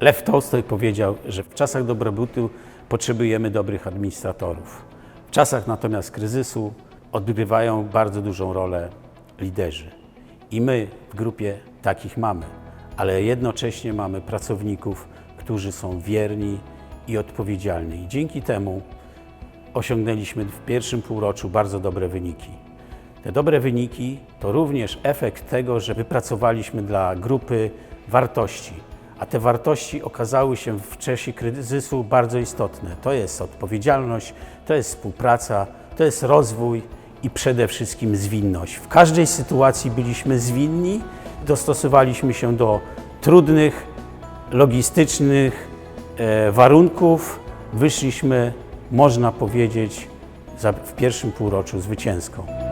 Lew Tolstoj powiedział, że w czasach dobrobytu potrzebujemy dobrych administratorów. W czasach natomiast kryzysu odgrywają bardzo dużą rolę liderzy. I my w grupie takich mamy, ale jednocześnie mamy pracowników, którzy są wierni i odpowiedzialni. I dzięki temu osiągnęliśmy w pierwszym półroczu bardzo dobre wyniki. Te dobre wyniki to również efekt tego, że wypracowaliśmy dla grupy wartości, a te wartości okazały się w czasie kryzysu bardzo istotne. To jest odpowiedzialność, to jest współpraca, to jest rozwój i przede wszystkim zwinność. W każdej sytuacji byliśmy zwinni, dostosowaliśmy się do trudnych, logistycznych e, warunków, wyszliśmy, można powiedzieć, w pierwszym półroczu zwycięsko.